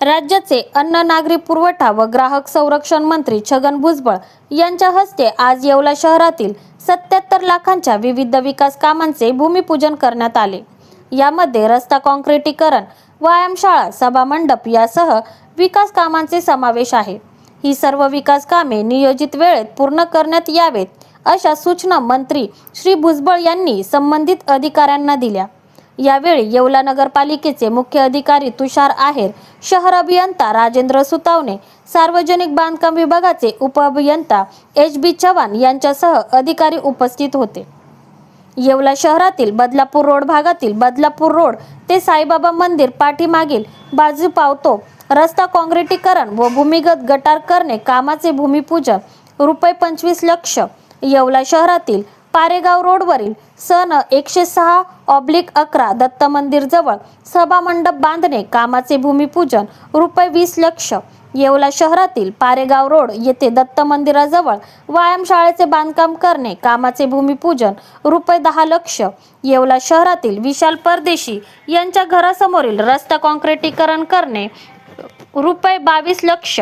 राज्याचे अन्न नागरी पुरवठा व ग्राहक संरक्षण मंत्री छगन भुजबळ यांच्या हस्ते आज येवला शहरातील सत्याहत्तर लाखांच्या विविध विकास कामांचे भूमिपूजन करण्यात आले. यामध्ये रस्ता कॉन्क्रिटीकरण व्यायामशाळा सभामंडप यासह विकास कामांचे समावेश आहे. ही सर्व विकास कामे नियोजित वेळेत पूर्ण करण्यात यावेत अशा सूचना मंत्री श्री भुजबळ यांनी संबंधित अधिकाऱ्यांना दिल्या. यावेळी येवला नगरपालिकेचे मुख्य अधिकारी तुषार आहेर शहर अभियंता राजेंद्र सुतावणे सार्वजनिक बांधकाम विभागाचे उपअभियंता एच बी चव्हाण यांच्यासह अधिकारी उपस्थित होते. येवला शहरातील बदलापूर रोड भागातील बदलापूर रोड ते साईबाबा मंदिर पाठीमागील बाजू पावतो रस्ता काँक्रिटीकरण व भूमिगत गटार करणे कामाचे भूमिपूजन रुपये पंचवीस लक्ष येवला शहरातील पारेगाव रोडवरील सन एकशे सहा ऑब्लिक अकरा दत्त मंदिर जवळ सभामंडप बांधणे कामाचे भूमिपूजन रुपये वीस लक्ष. येवला शहरातील पारेगाव रोड येथे दत्त मंदिराजवळ व्यायामशाळेचे बांधकाम करणे कामाचे भूमिपूजन रुपये दहा लक्ष. येवला शहरातील विशाल परदेशी यांच्या घरासमोरील रस्ता कॉन्क्रिटीकरण करणे रुपये बावीस लक्ष.